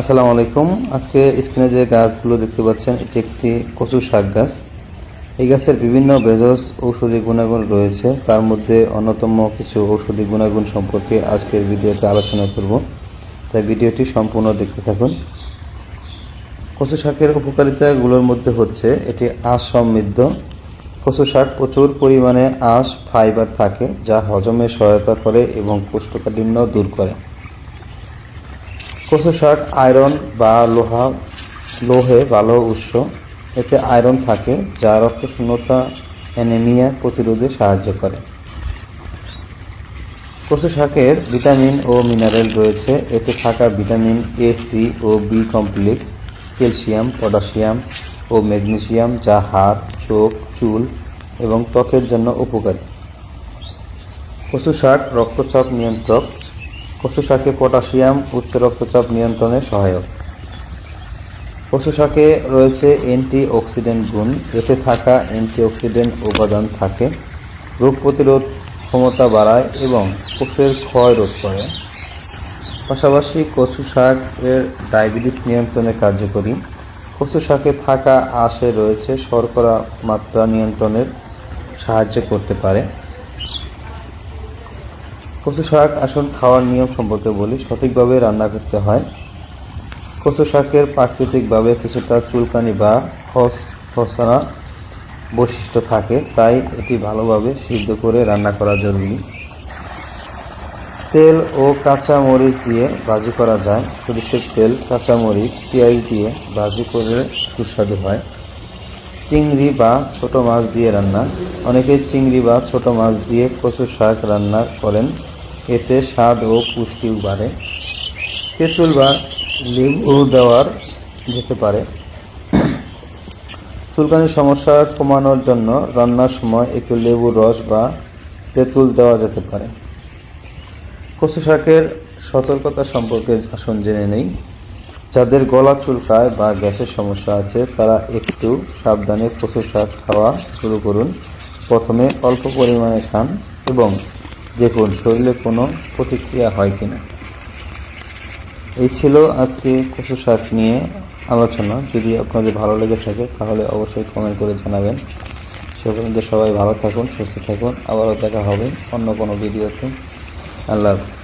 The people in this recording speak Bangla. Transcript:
আসসালামু আলাইকুম। আজকে স্ক্রিনে যে গাছগুলো দেখতে পাচ্ছেন, এটি একটি কচু শাক গাছ। এই গাছের বিভিন্ন বেজস ঔষধি গুণাগুণ রয়েছে। তার মধ্যে অন্যতম কিছু ঔষধি গুণাগুণ সম্পর্কে আজকের ভিডিওতে আলোচনা করব। তাই ভিডিওটি সম্পূর্ণ দেখতে থাকুন। কচু শাকের উপকারিতাগুলোর মধ্যে হচ্ছে, এটি আঁশ সমৃদ্ধ। কচু শাক প্রচুর পরিমাণে আঁশ, ফাইবার থাকে, যা হজমে সহায়তা করে এবং কোষ্ঠকাঠিন্য দূর করে। শাক আয়রন বা লোহা, লোহে ভালো উৎস। এতে আয়রন থাকে, যা রক্ত শূন্যতা, অ্যানেমিয়া প্রতিরোধে সাহায্য করে। কচু শাকের ভিটামিন ও মিনারেল রয়েছে। এতে থাকা ভিটামিন এ সি ও বি কমপ্লেক্স ক্যালসিয়াম, পটাশিয়াম ও ম্যাগনেসিয়াম, যা হাড়, চোখ, চুল এবং ত্বকের জন্য উপকারী। কচু শাক রক্তচাপ নিয়ন্ত্রক কচু শাকে পটাশিয়াম উচ্চ রক্তচাপ নিয়ন্ত্রণে সহায়ক। কচু শাকে রয়েছে অ্যান্টি অক্সিডেন্ট গুণ, এতে থাকা অ্যান্টিঅক্সিডেন্ট উপাদান থাকে, রোগ প্রতিরোধ ক্ষমতা বাড়ায় এবং কোষের ক্ষয় রোধ করে। পাশাপাশি কচু শাক এর ডায়াবেটিস নিয়ন্ত্রণে কার্যকরী। কচু শাকে থাকা আশে রয়েছে শর্করা মাত্রা নিয়ন্ত্রণের সাহায্য করতে পারে। কচু শাক আসুন খাওয়ার নিয়ম সম্পর্কে বলি, সঠিকভাবে রান্না করতে হয়। কচু শাকের প্রাকৃতিকভাবে কিছুটা চুলকানি বা খস খসনা বৈশিষ্ট্য থাকে, তাই এটি ভালোভাবে সিদ্ধ করে রান্না করা জরুরি। তেল ও কাঁচা মরিচ দিয়ে ভাজি করা যায়। সরিষের তেল কাঁচা মরিচ পেঁয়াজ দিয়ে ভাজি করে সুস্বাদু হয়। চিংড়ি বা ছোট মাছ দিয়ে রান্না। অনেকে চিংড়ি বা ছোট মাছ দিয়ে কচু শাক রান্না করেন। এতে স্বাদ ও পুষ্টিও বাড়ে। তেঁতুল বা লেবু দেওয়ার যেতে পারে। চুলকানির সমস্যা কমানোর জন্য রান্নার সময় একটু লেবুর রস বা তেঁতুল দেওয়া যেতে পারে। কচু শাকের সতর্কতা সম্পর্কে আসন জেনে নেই। যাদের গলা চুলকায় বা গ্যাসের সমস্যা আছে, তারা একটু সাবধানে কচু শাক খাওয়া শুরু করুন। প্রথমে অল্প পরিমাণে খান এবং দেখুন, শরীরে কোনো প্রতিক্রিয়া হয় কিনা। এই ছিল আজকে কচু শাক নিয়ে আলোচনা। যদি আপনাদের ভালো লেগে থাকে, তাহলে অবশ্যই কমেন্ট করে জানাবেন। সে সবাই ভালো থাকুন, সুস্থ থাকুন। আবারও দেখা হবে অন্য কোনো ভিডিওতে। আল্লাহ হাফিজ।